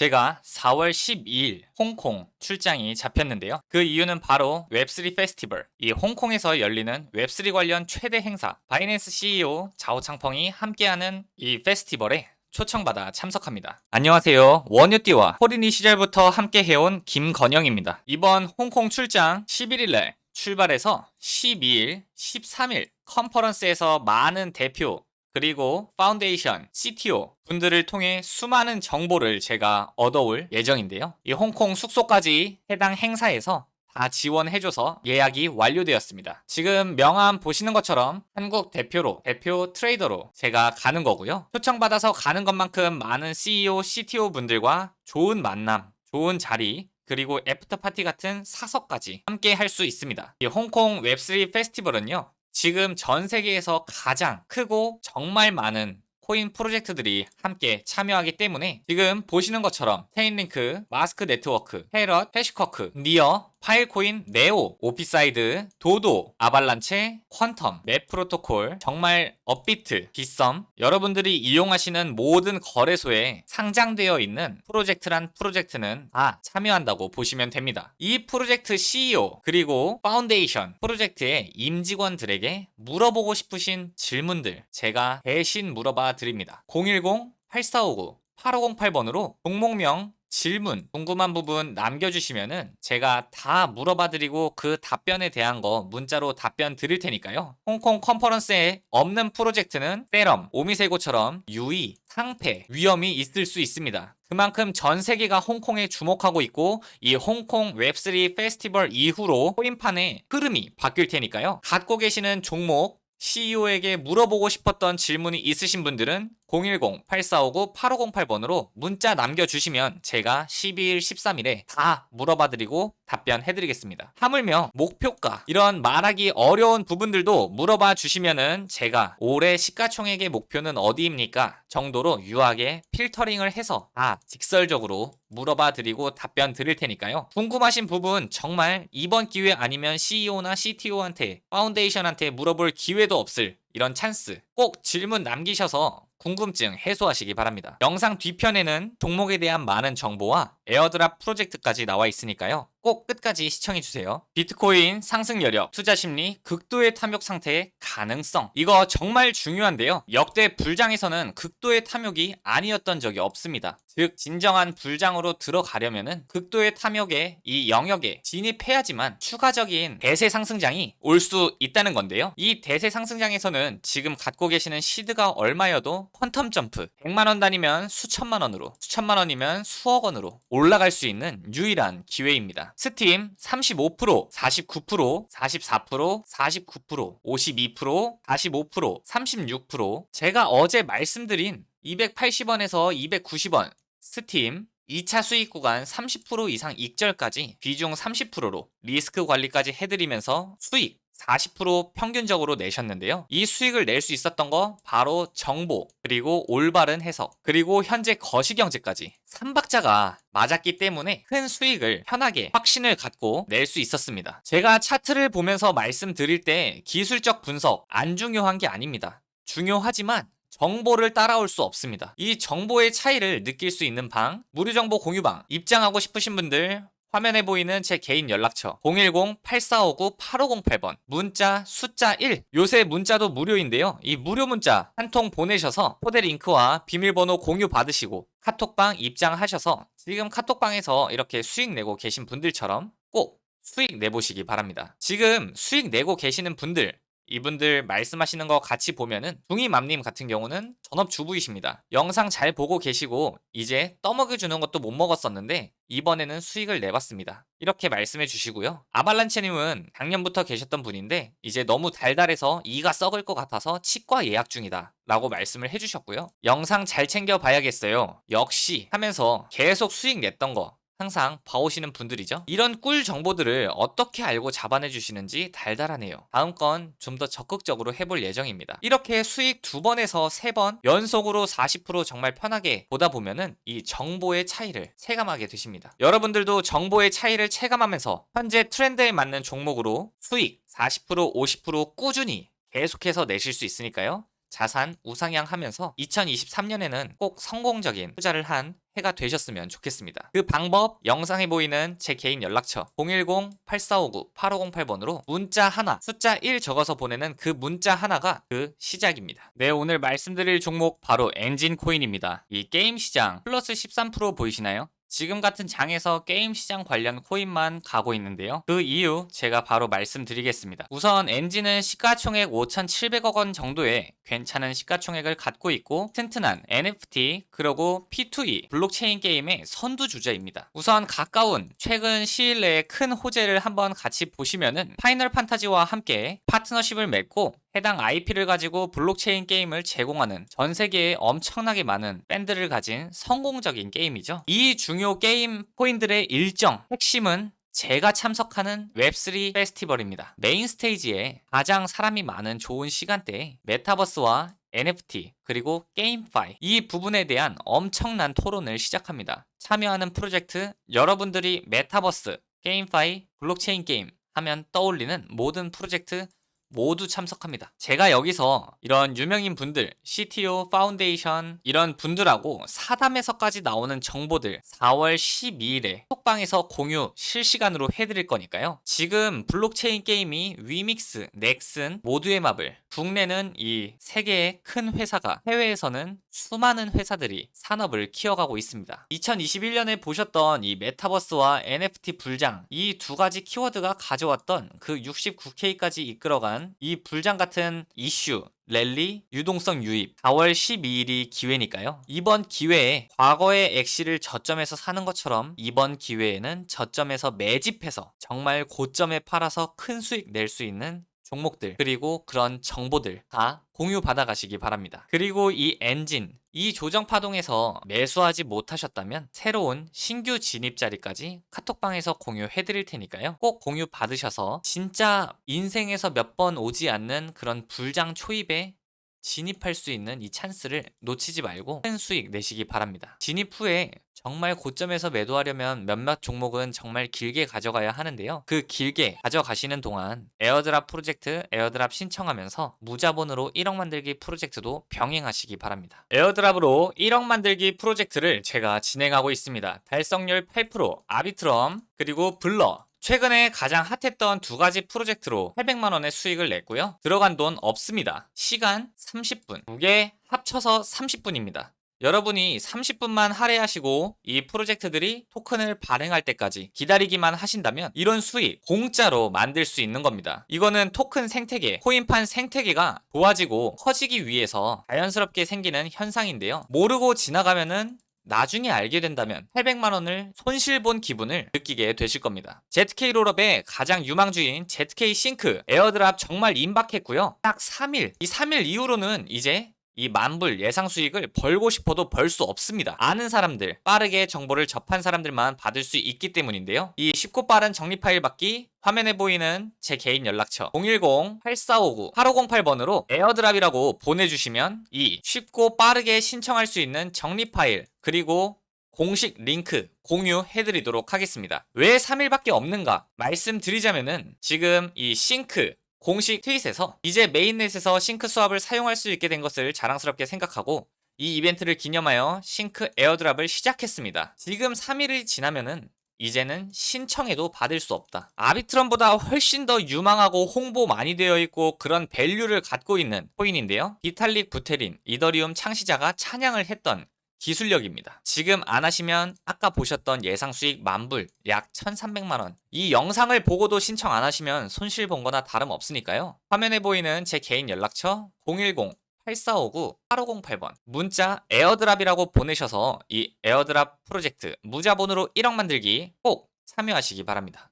제가 4월 12일 홍콩 출장이 잡혔는데요. 그 이유는 바로 웹3 페스티벌, 이 홍콩에서 열리는 웹3 관련 최대 행사, 바이낸스 CEO 자오창펑이 함께하는 이 페스티벌에 초청받아 참석합니다. 안녕하세요. 원유띠와 호린이 시절부터 함께 해온 김건영입니다. 이번 홍콩 출장 11일날 출발해서 12일, 13일 컨퍼런스에서 많은 대표 그리고 파운데이션, CTO 분들을 통해 수많은 정보를 제가 얻어올 예정인데요. 이 홍콩 숙소까지 해당 행사에서 다 지원해줘서 예약이 완료되었습니다. 지금 명함 보시는 것처럼 한국 대표로, 대표 트레이더로 제가 가는 거고요. 초청받아서 가는 것만큼 많은 CEO, CTO 분들과 좋은 만남, 좋은 자리, 그리고 애프터 파티 같은 사석까지 함께 할 수 있습니다. 이 홍콩 웹3 페스티벌은요. 지금 전 세계에서 가장 크고 정말 많은 코인 프로젝트들이 함께 참여하기 때문에 지금 보시는 것처럼 테인링크, 마스크 네트워크, 헤럿, 해시커크, 니어, 파일코인, 네오, 오피사이드, 도도, 아발란체, 퀀텀, 맵 프로토콜, 정말 업비트, 빗썸 여러분들이 이용하시는 모든 거래소에 상장되어 있는 프로젝트란 프로젝트는 다 참여한다고 보시면 됩니다. 이 프로젝트 CEO 그리고 파운데이션 프로젝트의 임직원들에게 물어보고 싶으신 질문들 제가 대신 물어봐 드립니다. 010-8459-8508번으로 종목명 질문, 궁금한 부분 남겨주시면은 제가 다 물어봐 드리고 그 답변에 대한 거 문자로 답변 드릴 테니까요. 홍콩 컨퍼런스에 없는 프로젝트는 세럼, 오미세고처럼 유의, 상패, 위험이 있을 수 있습니다. 그만큼 전 세계가 홍콩에 주목하고 있고 이 홍콩 웹3 페스티벌 이후로 코인판의 흐름이 바뀔 테니까요. 갖고 계시는 종목, CEO에게 물어보고 싶었던 질문이 있으신 분들은 010-8459-8508번으로 문자 남겨주시면 제가 12일, 13일에 다 물어봐드리고 답변해드리겠습니다. 하물며 목표가 이런 말하기 어려운 부분들도 물어봐 주시면은 제가 올해 시가총액의 목표는 어디입니까? 정도로 유하게 필터링을 해서 다 직설적으로 물어봐 드리고 답변 드릴 테니까요. 궁금하신 부분 정말 이번 기회 아니면 CEO나 CTO한테 파운데이션한테 물어볼 기회도 없을 이런 찬스 꼭 질문 남기셔서 궁금증 해소하시기 바랍니다. 영상 뒤편에는 종목에 대한 많은 정보와 에어드랍 프로젝트까지 나와 있으니까요. 꼭 끝까지 시청해주세요. 비트코인 상승 여력, 투자 심리, 극도의 탐욕 상태의 가능성. 이거 정말 중요한데요. 역대 불장에서는 극도의 탐욕이 아니었던 적이 없습니다. 즉, 진정한 불장으로 들어가려면은 극도의 탐욕의 이 영역에 진입해야지만 추가적인 대세 상승장이 올 수 있다는 건데요. 이 대세 상승장에서는 지금 갖고 계시는 시드가 얼마여도 퀀텀 점프 100만원 단위면 수천만원으로 수천만원이면 수억원으로 올라갈 수 있는 유일한 기회입니다. 스팀 35%, 49%, 44%, 49%, 52%, 45%, 36% 제가 어제 말씀드린 280원에서 290원 스팀 2차 수익 구간 30% 이상 익절까지 비중 30%로 리스크 관리까지 해드리면서 수익 40% 평균적으로 내셨는데요. 이 수익을 낼 수 있었던 거 바로 정보, 그리고 올바른 해석, 그리고 현재 거시경제까지 3박자가 맞았기 때문에 큰 수익을 편하게 확신을 갖고 낼 수 있었습니다. 제가 차트를 보면서 말씀드릴 때 기술적 분석 안 중요한 게 아닙니다. 중요하지만 정보를 따라올 수 없습니다. 이 정보의 차이를 느낄 수 있는 방, 무료 정보 공유방, 입장하고 싶으신 분들 화면에 보이는 제 개인 연락처 010-8459-8508번. 문자 숫자 1 요새 문자도 무료인데요. 이 무료 문자 한 통 보내셔서 포대 링크와 비밀번호 공유 받으시고 카톡방 입장하셔서 지금 카톡방에서 이렇게 수익 내고 계신 분들처럼 꼭 수익 내보시기 바랍니다. 지금 수익 내고 계시는 분들 이분들 말씀하시는 거 같이 보면은 중이맘님 같은 경우는 전업주부이십니다. 영상 잘 보고 계시고 이제 떠먹여 주는 것도 못 먹었었는데 이번에는 수익을 내봤습니다. 이렇게 말씀해 주시고요. 아발란체님은 작년부터 계셨던 분인데 이제 너무 달달해서 이가 썩을 것 같아서 치과 예약 중이다. 라고 말씀을 해주셨고요. 영상 잘 챙겨 봐야겠어요. 역시 하면서 계속 수익 냈던 거 항상 봐오시는 분들이죠. 이런 꿀 정보들을 어떻게 알고 잡아내 주시는지 달달하네요. 다음 건 좀 더 적극적으로 해볼 예정입니다. 이렇게 수익 두 번에서 세 번 연속으로 40% 정말 편하게 보다 보면은 이 정보의 차이를 체감하게 되십니다. 여러분들도 정보의 차이를 체감하면서 현재 트렌드에 맞는 종목으로 수익 40% 50% 꾸준히 계속해서 내실 수 있으니까요. 자산 우상향 하면서 2023년에는 꼭 성공적인 투자를 한 해가 되셨으면 좋겠습니다. 그 방법 영상에 보이는 제 개인 연락처 010-8459-8508번으로 문자 하나 숫자 1 적어서 보내는 그 문자 하나가 그 시작입니다. 네 오늘 말씀드릴 종목 바로 엔진 코인입니다. 이 게임 시장 플러스 13% 보이시나요? 지금 같은 장에서 게임 시장 관련 코인만 가고 있는데요. 그 이유 제가 바로 말씀드리겠습니다. 우선 엔진은 시가총액 5,700억 원 정도의 괜찮은 시가총액을 갖고 있고 튼튼한 NFT 그리고 P2E 블록체인 게임의 선두 주자입니다. 우선 가까운 최근 시일 내에 큰 호재를 한번 같이 보시면은 파이널 판타지와 함께 파트너십을 맺고 해당 IP를 가지고 블록체인 게임을 제공하는 전 세계에 엄청나게 많은 밴드를 가진 성공적인 게임이죠. 이 중요 게임 코인들의 일정 핵심은 제가 참석하는 웹3 페스티벌입니다. 메인 스테이지에 가장 사람이 많은 좋은 시간대에 메타버스와 NFT 그리고 게임 파이 이 부분에 대한 엄청난 토론을 시작합니다. 참여하는 프로젝트 여러분들이 메타버스, 게임 파이, 블록체인 게임 하면 떠올리는 모든 프로젝트 모두 참석합니다. 제가 여기서 이런 유명인 분들, CTO, 파운데이션 이런 분들하고 사담에서까지 나오는 정보들 4월 12일에 톡방에서 공유 실시간으로 해드릴 거니까요. 지금 블록체인 게임이 위믹스, 넥슨 모두의 맵을 국내는 이 세 개의 큰 회사가 해외에서는 수많은 회사들이 산업을 키워가고 있습니다. 2021년에 보셨던 이 메타버스와 NFT 불장 이 두 가지 키워드가 가져왔던 그 69K까지 이끌어간 이 불장 같은 이슈 랠리, 유동성 유입 4월 12일이 기회니까요. 이번 기회에 과거의 엑시를 저점에서 사는 것처럼 이번 기회에는 저점에서 매집해서 정말 고점에 팔아서 큰 수익 낼 수 있는 종목들 그리고 그런 정보들 다 공유 받아 가시기 바랍니다. 그리고 이 엔진 이 조정 파동에서 매수하지 못하셨다면 새로운 신규 진입 자리까지 카톡방에서 공유해 드릴 테니까요. 꼭 공유 받으셔서 진짜 인생에서 몇 번 오지 않는 그런 불장 초입에 진입할 수 있는 이 찬스를 놓치지 말고 큰 수익 내시기 바랍니다. 진입 후에 정말 고점에서 매도하려면 몇몇 종목은 정말 길게 가져가야 하는데요. 그 길게 가져가시는 동안 에어드랍 프로젝트 에어드랍 신청하면서 무자본으로 1억 만들기 프로젝트도 병행하시기 바랍니다. 에어드랍으로 1억 만들기 프로젝트를 제가 진행하고 있습니다. 달성률 8%, 아비트럼, 그리고 블러, 최근에 가장 핫했던 두 가지 프로젝트로 800만 원의 수익을 냈고요. 들어간 돈 없습니다. 시간 30분. 두 개 합쳐서 30분입니다. 여러분이 30분만 할애하시고 이 프로젝트들이 토큰을 발행할 때까지 기다리기만 하신다면 이런 수익 공짜로 만들 수 있는 겁니다. 이거는 토큰 생태계, 코인판 생태계가 좋아지고 커지기 위해서 자연스럽게 생기는 현상인데요. 모르고 지나가면은 나중에 알게 된다면 800만 원을 손실 본 기분을 느끼게 되실 겁니다. ZK 롤업의 가장 유망주인 ZK 싱크 에어드랍 정말 임박했고요. 딱 3일. 이 3일 이후로는 이제 이 만불 예상 수익을 벌고 싶어도 벌 수 없습니다. 아는 사람들, 빠르게 정보를 접한 사람들만 받을 수 있기 때문인데요. 이 쉽고 빠른 정리 파일 받기 화면에 보이는 제 개인 연락처 010-8459-8508번으로 에어드랍이라고 보내주시면 이 쉽고 빠르게 신청할 수 있는 정리 파일 그리고 공식 링크 공유해드리도록 하겠습니다. 왜 3일밖에 없는가 말씀드리자면은 지금 이 싱크 공식 트윗에서 이제 메인넷에서 싱크 수압을 사용할 수 있게 된 것을 자랑스럽게 생각하고 이 이벤트를 기념하여 싱크 에어드랍을 시작했습니다. 지금 3일이 지나면은 이제는 신청해도 받을 수 없다. 아비트럼보다 훨씬 더 유망하고 홍보 많이 되어 있고 그런 밸류를 갖고 있는 코인인데요. 비탈릭 부테린, 이더리움 창시자가 찬양을 했던 기술력입니다. 지금 안 하시면 아까 보셨던 예상 수익 만불 약 1,300만 원. 이 영상을 보고도 신청 안 하시면 손실 본 거나 다름없으니까요. 화면에 보이는 제 개인 연락처 010 8459-8508번 문자 에어드랍이라고 보내셔서 이 에어드랍 프로젝트 무자본으로 1억 만들기 꼭 참여하시기 바랍니다.